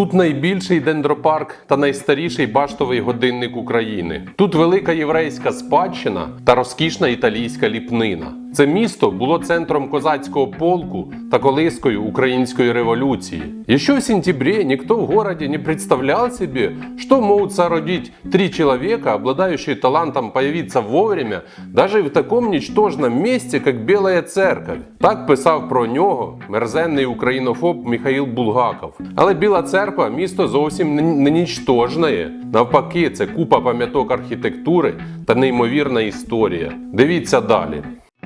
Тут найбільший дендропарк та найстаріший баштовий годинник України. Тут велика єврейська спадщина та розкішна італійська ліпнина. Це місто було центром козацького полку та колискою української революции. Еще в сентябре никто в городе не представлял себе, что могут соорудить три человека, обладающие талантом появиться вовремя, даже в таком ничтожном месте, как Белая Церковь. Так писав про нього мерзенний українофоб Михаїл Булгаков. Але Біла церква місто зовсім не нічтожне. Навпаки, це купа пам'яток архітектури та неймовірна історія. Дивіться далі.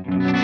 thank you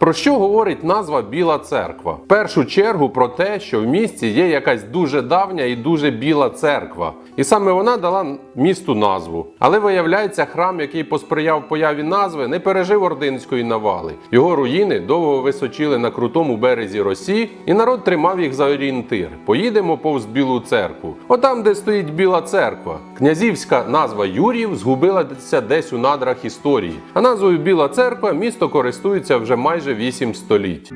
Про що говорить назва Біла церква? В першу чергу про те, що в місті є якась дуже давня і дуже біла церква. І саме вона дала місту назву. Але виявляється, храм, який посприяв появі назви, не пережив ординської навали. Його руїни довго височили на крутому березі Росії, і народ тримав їх за орієнтир. Поїдемо повз Білу церкву. Отам, де стоїть Біла церква. Князівська назва Юріїв згубилася десь у надрах історії. А назвою Біла церква місто користується вже майже 8 століть.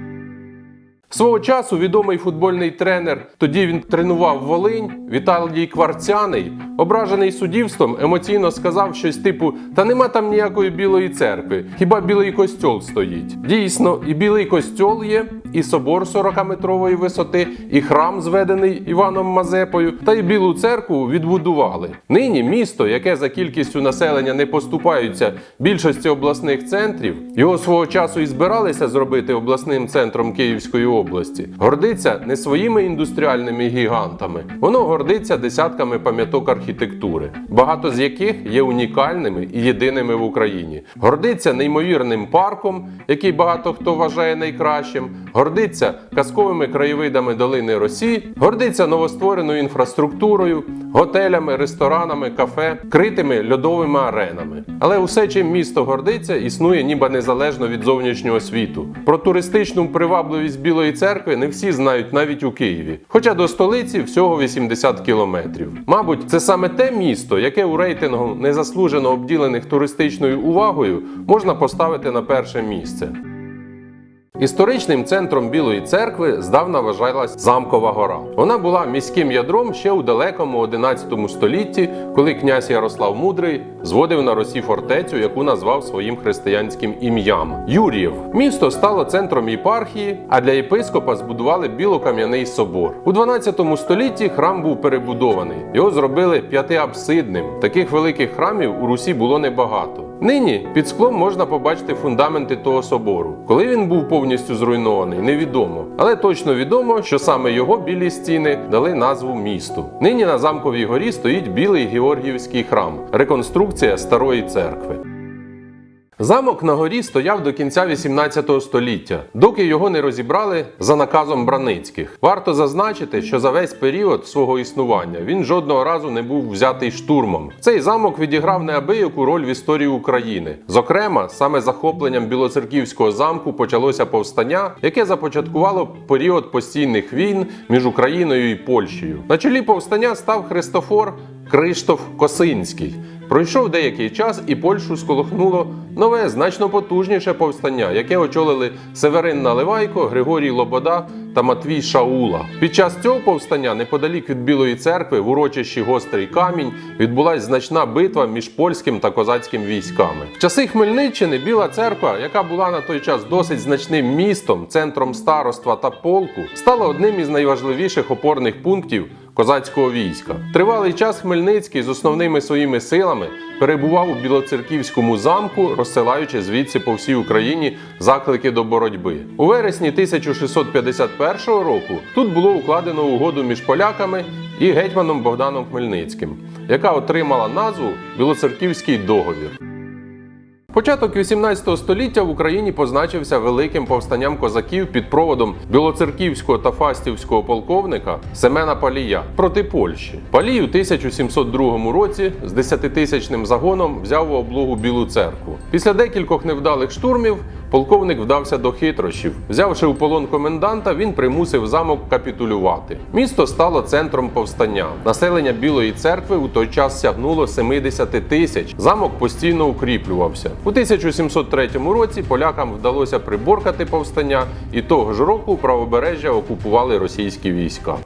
Свого часу відомий футбольний тренер, тоді він тренував Волинь, Віталій Кварцяний, ображений суддівством, емоційно сказав щось типу: Та нема там ніякої білої церкви, хіба білий костьол стоїть. Дійсно, і білий костьол є, і собор 40-метрової висоти, і храм, зведений Іваном Мазепою, та й білу церкву відбудували. Нині місто, яке за кількістю населення не поступаються більшості обласних центрів, його свого часу і збиралися зробити обласним центром Київської області, гордиться не своїми індустріальними гігантами, воно гордиться десятками пам'яток архітектури, багато з яких є унікальними і єдиними в Україні. Гордиться неймовірним парком, який багато хто вважає найкращим, гордиться казковими краєвидами долини Росії, гордиться новоствореною інфраструктурою, готелями, ресторанами, кафе, критими льодовими аренами. Але усе, чим місто гордиться, існує ніби незалежно від зовнішнього світу. Про туристичну привабливість Білої церкви не всі знають навіть у Києві. Хоча до столиці всього 80 кілометрів. Мабуть, це саме те місто, яке у рейтингу незаслужено обділених туристичною увагою можна поставити на перше місце. Історичним центром Білої церкви здавна вважалась Замкова гора. Вона була міським ядром ще у далекому 11 столітті, коли князь Ярослав Мудрий зводив на Росі фортецю, яку назвав своїм християнським ім'ям Юріїв. Місто стало центром єпархії, а для єпископа збудували білокам'яний собор. У 12 столітті храм був перебудований. Його зробили п'ятиапсидним. Таких великих храмів у Русі було небагато. Нині під склом можна побачити фундаменти того собору. Коли він був повністю зруйнований, невідомо. Але точно відомо, що саме його білі стіни дали назву місту. Нині на замковій горі стоїть білий Георгіївський храм, реконструкція старої церкви. Замок на горі стояв до кінця 18 століття, доки його не розібрали за наказом Браницьких. Варто зазначити, що за весь період свого існування він жодного разу не був взятий штурмом. Цей замок відіграв неабияку роль в історії України. Зокрема, саме захопленням Білоцерківського замку почалося повстання, яке започаткувало період постійних війн між Україною і Польщею. На чолі повстання став Христофор Криштоф Косинський. Пройшов деякий час, і Польщу сколихнуло нове, значно потужніше повстання, яке очолили Северин Наливайко, Григорій Лобода та Матвій Шаула. Під час цього повстання, неподалік від Білої церкви, в урочищі Гострий Камінь, відбулася значна битва між польським та козацьким військами. В часи Хмельниччини Біла церква, яка була на той час досить значним містом, центром староства та полку, стала одним із найважливіших опорних пунктів козацького війська. Тривалий час Хмельницький з основними своїми силами перебував у Білоцерківському замку, розсилаючи звідси по всій Україні заклики до боротьби. У вересні 1651 року тут було укладено угоду між поляками і гетьманом Богданом Хмельницьким, яка отримала назву Білоцерківський договір. Початок 18 століття в Україні позначився великим повстанням козаків під проводом білоцерківського та фастівського полковника Семена Палія проти Польщі. Палій у 1702 році з 10-тисячним загоном взяв у облогу Білу церкву. Після декількох невдалих штурмів полковник вдався до хитрощів. Взявши у полон коменданта, він примусив замок капітулювати. Місто стало центром повстання. Населення Білої церкви у той час сягнуло 70 тисяч. Замок постійно укріплювався. У 1703 році полякам вдалося приборкати повстання, і того ж року правобережжя окупували російські війська.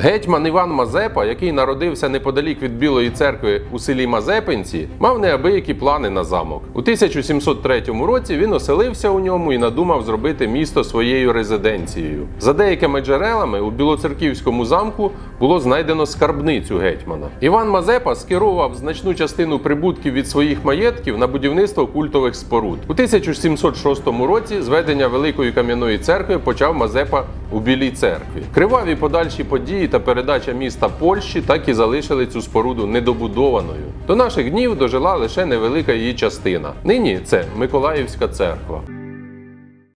Гетьман Іван Мазепа, який народився неподалік від Білої церкви у селі Мазепинці, мав неабиякі плани на замок. У 1703 році він оселився у ньому і надумав зробити місто своєю резиденцією. За деякими джерелами у Білоцерківському замку було знайдено скарбницю гетьмана. Іван Мазепа скеровував значну частину прибутків від своїх маєтків на будівництво культових споруд. У 1706 році зведення Великої кам'яної церкви почав Мазепа у Білій церкві. Криваві подальші події та передача міста Польщі так і залишили цю споруду недобудованою. До наших днів дожила лише невелика її частина. Нині це Миколаївська церква.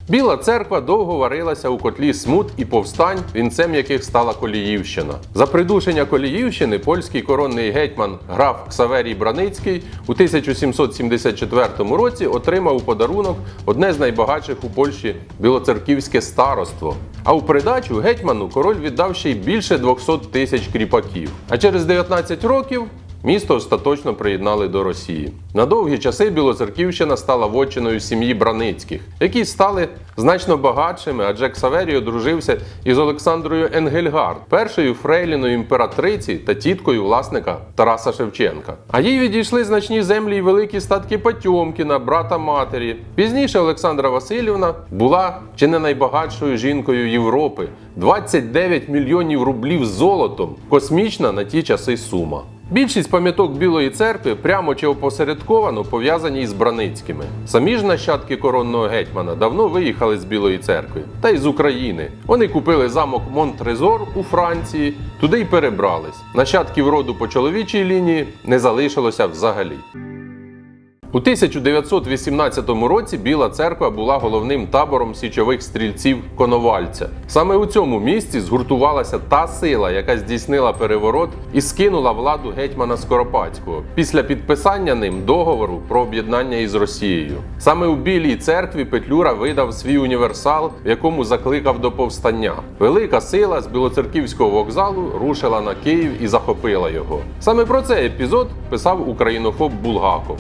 Біла церква довго варилася у котлі смут і повстань, вінцем яких стала Коліївщина. За придушення Коліївщини польський коронний гетьман граф Ксаверій Браницький у 1774 році отримав у подарунок одне з найбагатших у Польщі білоцерківське староство. А у придачу гетьману король віддав ще й більше 200 тисяч кріпаків. А через 19 років Місто остаточно приєднали до Росії. На довгі часи Білоцерківщина стала вотчиною сім'ї Браницьких, які стали значно багатшими, адже Ксаверій одружився із Олександрою Енгельгард, першою фрейліною імператриці та тіткою власника Тараса Шевченка. А їй відійшли значні землі і великі статки Потьомкіна, брата матері. Пізніше Олександра Васильівна була чи не найбагатшою жінкою Європи 29 мільйонів рублів золотом. Космічна на ті часи сума. Більшість пам'яток Білої церкви прямо чи опосередковано пов'язані із Браницькими. Самі ж нащадки коронного гетьмана давно виїхали з Білої церкви та й з України. Вони купили замок Монтрезор у Франції, туди й перебрались. Нащадків роду по чоловічій лінії не залишилося взагалі. У 1918 році Біла церква була головним табором січових стрільців Коновальця. Саме у цьому місці згуртувалася та сила, яка здійснила переворот і скинула владу гетьмана Скоропадського після підписання ним договору про об'єднання із Росією. Саме у Білій церкві Петлюра видав свій універсал, в якому закликав до повстання. Велика сила з білоцерківського вокзалу рушила на Київ і захопила його. Саме про цей епізод писав українофоб Булгаков.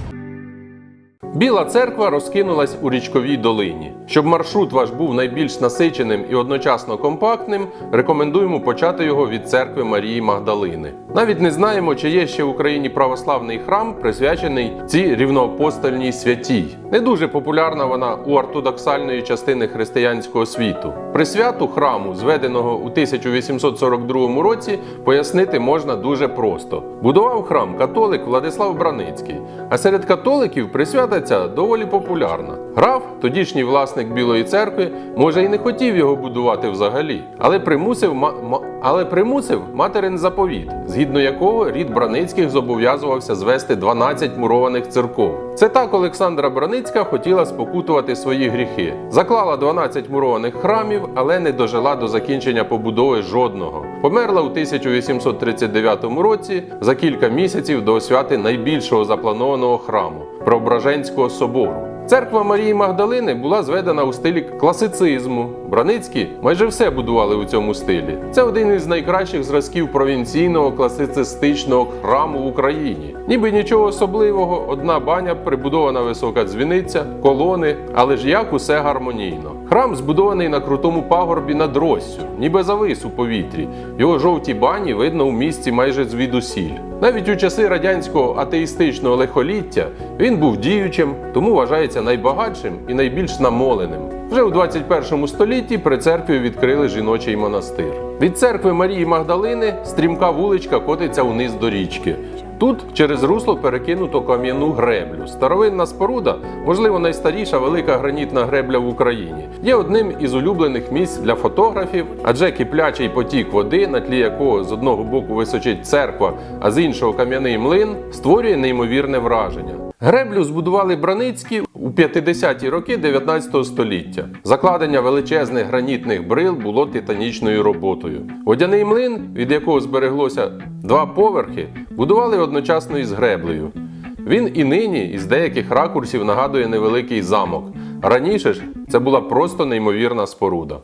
Біла церква розкинулась у річковій долині. Щоб маршрут ваш був найбільш насиченим і одночасно компактним, рекомендуємо почати його від церкви Марії Магдалини. Навіть не знаємо, чи є ще в Україні православний храм, присвячений цій рівноапостольній святій. Не дуже популярна вона у ортодоксальної частини християнського світу. Присвяту храму, зведеного у 1842 році, пояснити можна дуже просто. Будував храм католик Владислав Браницький, а серед католиків присвята ця доволі популярна. Граф, тодішній власник Білої церкви, може і не хотів його будувати взагалі, але примусив ма- але примусив материн заповіт, згідно якого рід Браницьких зобов'язувався звести 12 мурованих церков. Це так Олександра Браницька хотіла спокутувати свої гріхи. Заклала 12 мурованих храмів, але не дожила до закінчення побудови жодного. Померла у 1839 році за кілька місяців до освяти найбільшого запланованого храму Преображенського собору. Церква Марії Магдалини була зведена у стилі класицизму. Браницькі майже все будували у цьому стилі. Це один із найкращих зразків провінційного класицистичного храму в Україні. Ніби нічого особливого, одна баня, прибудована висока дзвіниця, колони, але ж як усе гармонійно. Храм збудований на крутому пагорбі над Россю, ніби завис у повітрі. Його жовті бані видно у місті майже звідусіль. Навіть у часи радянського атеїстичного лихоліття він був діючим, тому вважається найбагатшим і найбільш намоленим. Вже у 21 столітті при церкві відкрили жіночий монастир. Від церкви Марії Магдалини стрімка вуличка котиться униз до річки. Тут через русло перекинуто кам'яну греблю. Старовинна споруда, можливо, найстаріша велика гранітна гребля в Україні, є одним із улюблених місць для фотографів, адже киплячий потік води, на тлі якого з одного боку височить церква, а з іншого кам'яний млин, створює неймовірне враження. Греблю збудували Браницькі у 50-ті роки 19 століття. Закладення величезних гранітних брил було титанічною роботою. Водяний млин, від якого збереглося два поверхи, будували одночасно із греблею. Він і нині із деяких ракурсів нагадує невеликий замок. Раніше ж це була просто неймовірна споруда.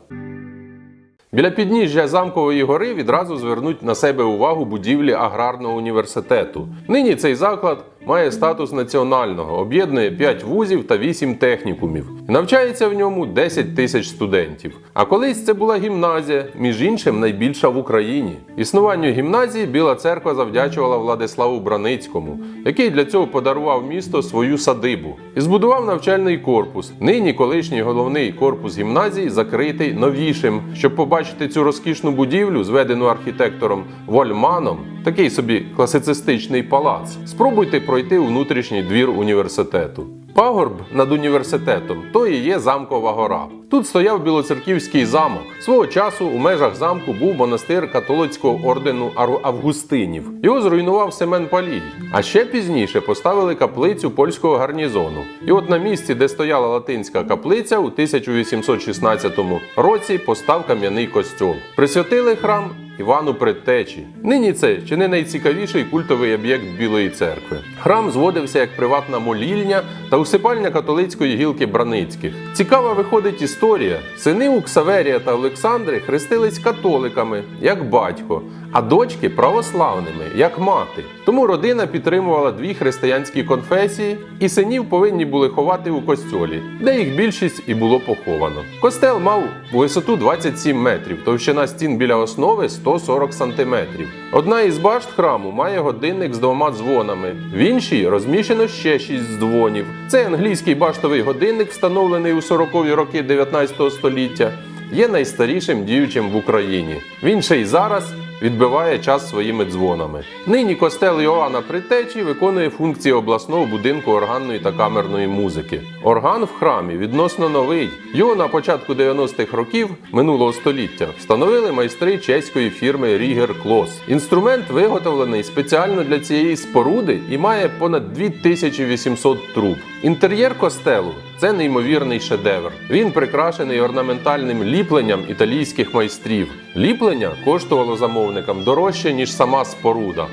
Біля підніжжя замкової гори відразу звернуть на себе увагу будівлі аграрного університету. Нині цей заклад має статус національного, об'єднує 5 вузів та 8 технікумів. Навчається в ньому 10 тисяч студентів. А колись це була гімназія, між іншим найбільша в Україні. Існуванню гімназії Біла церква завдячувала Владиславу Браницькому, який для цього подарував місто свою садибу і збудував навчальний корпус. Нині колишній головний корпус гімназії закритий новішим. Щоб побачити цю розкішну будівлю, зведену архітектором Вольманом, такий собі класицистичний палац. Спробуйте пройти у внутрішній двір університету. Пагорб над університетом то і є замкова гора. Тут стояв Білоцерківський замок. Свого часу у межах замку був монастир католицького ордену Августинів. Його зруйнував Семен Палій. А ще пізніше поставили каплицю польського гарнізону. І от на місці, де стояла латинська каплиця, у 1816 році постав кам'яний костьол. Присвятили храм Івану Предтечі. Нині це чи не найцікавіший культовий об'єкт Білої церкви. Храм зводився як приватна молільня та усипальня католицької гілки Браницьких. Цікава виходить історія. Сини Уксаверія та Олександри хрестились католиками, як батько, а дочки православними, як мати. Тому родина підтримувала дві християнські конфесії, і синів повинні були ховати у костьолі, де їх більшість і було поховано. Костел мав висоту 27 метрів, товщина стін біля основи 140 сантиметрів. Одна із башт храму має годинник з двома дзвонами. В іншій розміщено ще шість дзвонів. Це англійський баштовий годинник, встановлений у 40-ві роки 19 століття є найстарішим діючим в Україні. Він ще й зараз відбиває час своїми дзвонами. Нині костел Іоанна Притечі виконує функції обласного будинку органної та камерної музики. Орган в храмі відносно новий. Його на початку 90-х років минулого століття встановили майстри чеської фірми Рігер Клос. Інструмент виготовлений спеціально для цієї споруди і має понад 2800 труб. Інтер'єр костелу це неймовірний шедевр. Він прикрашений орнаментальним ліпленням італійських майстрів. Ліплення коштувало замовникам дорожче, ніж сама споруда.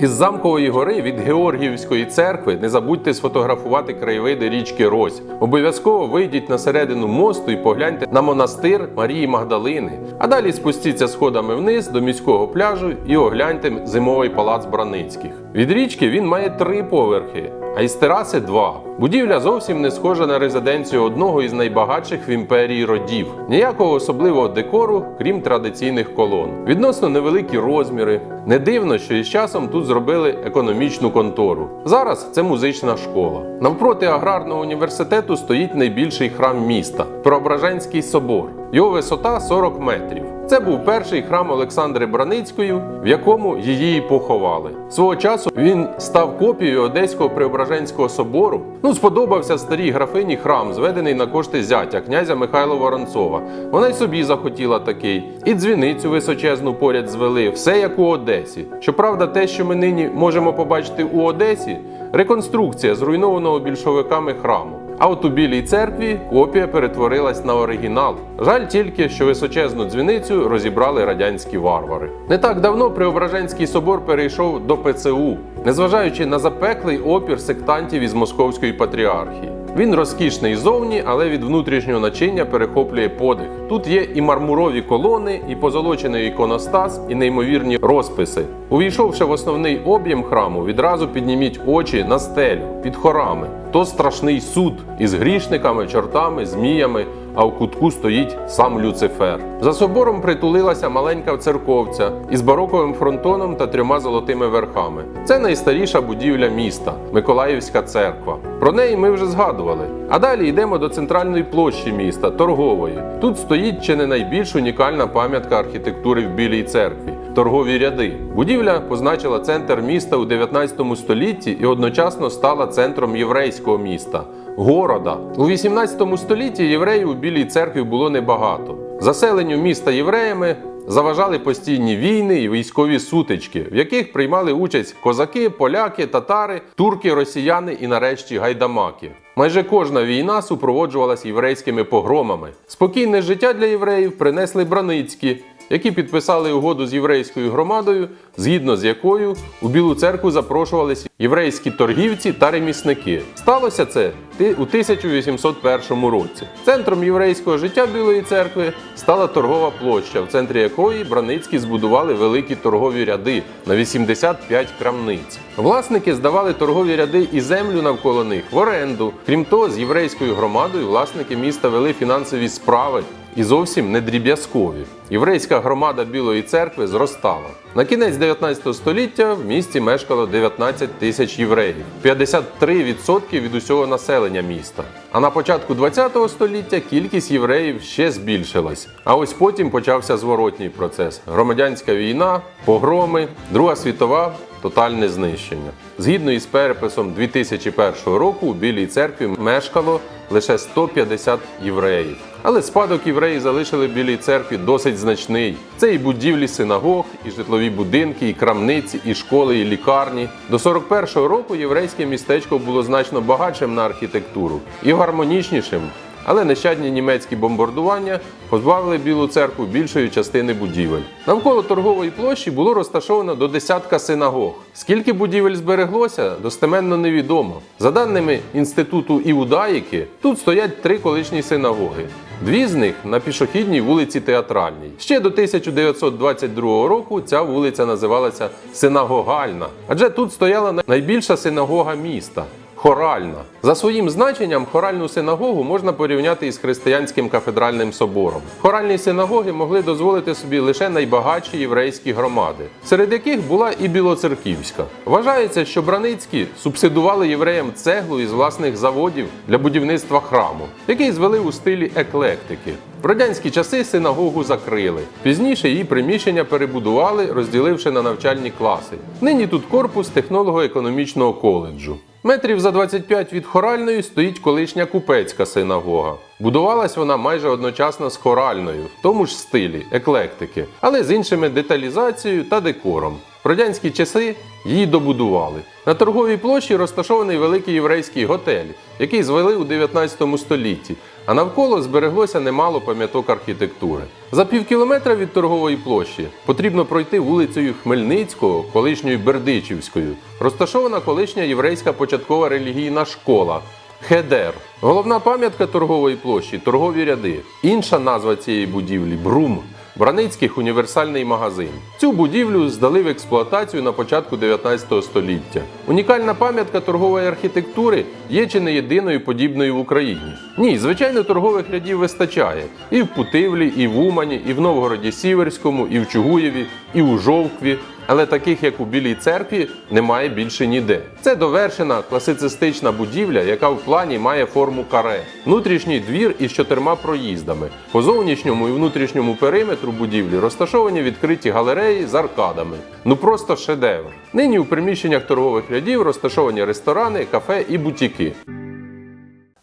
Із замкової гори від Георгіївської церкви не забудьте сфотографувати краєвиди річки Рось. Обов'язково вийдіть на середину мосту і погляньте на монастир Марії Магдалини. А далі спустіться сходами вниз до міського пляжу і огляньте зимовий палац Браницьких. Від річки він має три поверхи, а із тераси два. Будівля зовсім не схожа на резиденцію одного із найбагатших в імперії родів. Ніякого особливого декору, крім традиційних колон. Відносно невеликі розміри. Не дивно, що із часом тут зробили економічну контору. Зараз це музична школа. Навпроти аграрного університету стоїть найбільший храм міста Преображенський собор. Його висота 40 метрів. Це був перший храм Олександри Браницької, в якому її поховали. Свого часу він став копією Одеського Преображенського собору. Ну, сподобався старій графині храм, зведений на кошти зятя князя Михайла Воронцова. Вона й собі захотіла такий. І дзвіницю височезну поряд звели, все як у Одесі. Щоправда, те, що ми нині можемо побачити у Одесі, реконструкція зруйнованого більшовиками храму. А от у Білій церкві копія перетворилась на оригінал. Жаль тільки, що височезну дзвіницю розібрали радянські варвари. Не так давно Преображенський собор перейшов до ПЦУ, незважаючи на запеклий опір сектантів із Московської патріархії. Він розкішний зовні, але від внутрішнього начиння перехоплює подих. Тут є і мармурові колони, і позолочений іконостас, і неймовірні розписи. Увійшовши в основний об'єм храму, відразу підніміть очі на стелю під хорами. То страшний суд із грішниками, чортами, зміями, а в кутку стоїть сам Люцифер. За собором притулилася маленька церковця із бароковим фронтоном та трьома золотими верхами. Це найстаріша будівля міста Миколаївська церква. Про неї ми вже згадували. А далі йдемо до центральної площі міста торгової. Тут стоїть чи не найбільш унікальна пам'ятка архітектури в Білій церкві торгові ряди. Будівля позначила центр міста у 19 столітті і одночасно стала центром єврейського міста. Города у 18 столітті євреїв у Білій церкві було небагато. Заселенню міста євреями заважали постійні війни і військові сутички, в яких приймали участь козаки, поляки, татари, турки, росіяни і нарешті гайдамаки. Майже кожна війна супроводжувалась єврейськими погромами. Спокійне життя для євреїв принесли браницькі, які підписали угоду з єврейською громадою, згідно з якою у Білу церкву запрошувалися єврейські торгівці та ремісники. Сталося це у 1801 році. Центром єврейського життя Білої церкви стала торгова площа, в центрі якої браницькі збудували великі торгові ряди на 85 крамниць. Власники здавали торгові ряди і землю навколо них в оренду. Крім того, з єврейською громадою власники міста вели фінансові справи і зовсім не дріб'язкові. Єврейська громада Білої церкви зростала. На кінець 19 століття в місті мешкало 19 тисяч євреїв, 53% від усього населення міста. А на початку 20 століття кількість євреїв ще збільшилась. А ось потім почався зворотній процес: громадянська війна, погроми, Друга світова тотальне знищення. Згідно із переписом 2001 року у Білій церкві мешкало лише 150 євреїв. Але спадок євреї залишили Білій церкві досить значний. Це і будівлі синагог, і житлові будинки, і крамниці, і школи, і лікарні. До 41-го року єврейське містечко було значно багатшим на архітектуру і гармонічнішим. Але нещадні німецькі бомбардування позбавили Білу церкву більшої частини будівель. Навколо торгової площі було розташовано до десятка синагог. Скільки будівель збереглося, достеменно невідомо. За даними інституту Іудаїки, тут стоять три колишні синагоги. Дві з них на пішохідній вулиці Театральній. Ще до 1922 року ця вулиця називалася Синагогальна, адже тут стояла найбільша синагога міста. Хоральна. За своїм значенням, хоральну синагогу можна порівняти із християнським кафедральним собором. Хоральні синагоги могли дозволити собі лише найбагатші єврейські громади, серед яких була і Білоцерківська. Вважається, що браницькі субсидували євреям цеглу із власних заводів для будівництва храму, який звели у стилі еклектики. В радянські часи синагогу закрили. Пізніше її приміщення перебудували, розділивши на навчальні класи. Нині тут корпус технолого-економічного коледжу. Метрів за 25 від хоральної стоїть колишня купецька синагога. Будувалась вона майже одночасно з хоральною, в тому ж стилі, еклектики, але з іншими деталізацією та декором. В радянські часи її добудували. На торговій площі розташований великий єврейський готель, який звели у 19 столітті, а навколо збереглося немало пам'яток архітектури. За півкілометра від торгової площі потрібно пройти вулицею Хмельницького, колишньою Бердичівською, розташована колишня єврейська початкова релігійна школа. Хедер. Головна пам'ятка торгової площі торгові ряди. Інша назва цієї будівлі Брум. Браницьких універсальний магазин. Цю будівлю здали в експлуатацію на початку 19 століття. Унікальна пам'ятка торгової архітектури є чи не єдиною подібною в Україні. Ні, звичайно, торгових рядів вистачає і в Путивлі, і в Умані, і в Новгороді Сіверському, і в Чугуєві, і у Жовкві. Але таких, як у Білій церкві, немає більше ніде. Це довершена класицистична будівля, яка в плані має форму каре. Внутрішній двір із чотирма проїздами. По зовнішньому і внутрішньому периметру будівлі розташовані відкриті галереї з аркадами. Ну просто шедевр. Нині у приміщеннях торгових рядів розташовані ресторани, кафе і бутіки.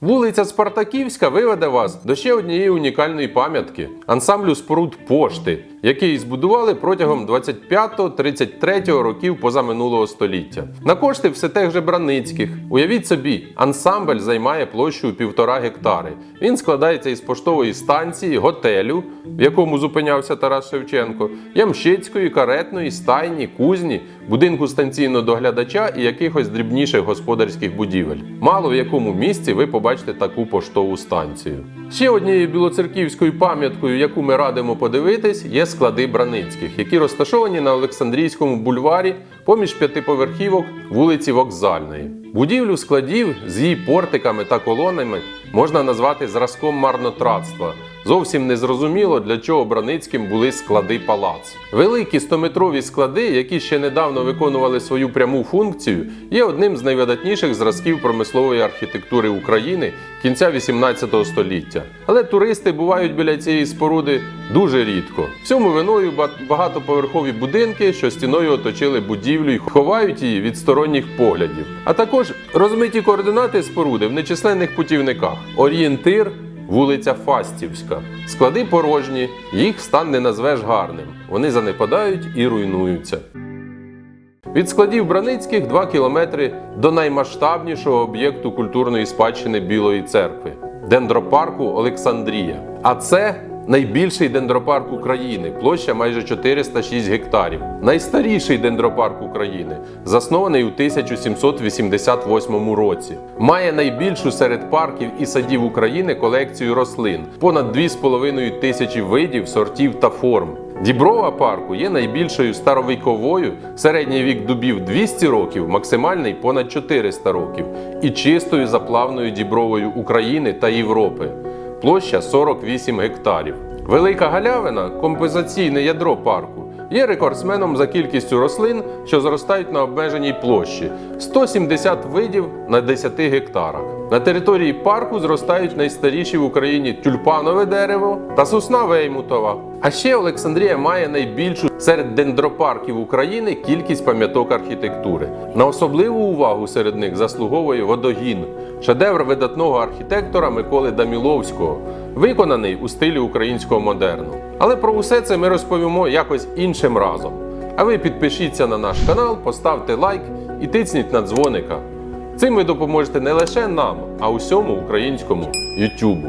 Вулиця Спартаківська виведе вас до ще однієї унікальної пам'ятки ансамблю споруд пошти, який збудували протягом 25-33 років позаминулого століття. На кошти все тех же Браницьких. Уявіть собі, ансамбль займає площу півтора гектари. Він складається із поштової станції, готелю, в якому зупинявся Тарас Шевченко, ямщицької, каретної, стайні, кузні, будинку станційного доглядача і якихось дрібніших господарських будівель. Мало в якому місці ви побачите таку поштову станцію. Ще однією білоцерківською пам'яткою, яку ми радимо подивитись, є склади Браницьких, які розташовані на Олександрійському бульварі поміж п'ятиповерхівок вулиці Вокзальної. Будівлю складів з її портиками та колонами можна назвати зразком марнотратства. Зовсім не зрозуміло, для чого Браницьким були склади палац. Великі 100-метрові склади, які ще недавно виконували свою пряму функцію, є одним з найвидатніших зразків промислової архітектури України кінця 18 століття. Але туристи бувають біля цієї споруди дуже рідко. Всьому виною багатоповерхові будинки, що стіною оточили будівлю і ховають її від сторонніх поглядів. А також розмиті координати споруди в нечисленних путівниках. Орієнтир вулиця Фастівська. Склади порожні, їх стан не назвеш гарним. Вони занепадають і руйнуються. Від складів Браницьких 2 кілометри до наймасштабнішого об'єкту культурної спадщини Білої церкви дендропарку Олександрія. А це найбільший дендропарк України, площа майже 406 гектарів. Найстаріший дендропарк України, заснований у 1788 році. Має найбільшу серед парків і садів України колекцію рослин понад 2,5 тисячі видів, сортів та форм. Діброва парку є найбільшою старовіковою, середній вік дубів 200 років, максимальний понад 400 років, і чистою заплавною дібровою України та Європи. Площа 48 гектарів. Велика галявина компенсаційне ядро парку. Є рекордсменом за кількістю рослин, що зростають на обмеженій площі 170 видів на 10 гектарах. На території парку зростають найстаріші в Україні тюльпанове дерево та сосна веймутова. А ще Олександрія має найбільшу серед дендропарків України кількість пам'яток архітектури. На особливу увагу серед них заслуговує водогін, шедевр видатного архітектора Миколи Даміловського, виконаний у стилі українського модерну. Але про усе це ми розповімо якось іншим разом. А ви підпишіться на наш канал, поставте лайк і тисніть на дзвоника. Цим ви допоможете не лише нам, а усьому українському Ютубу.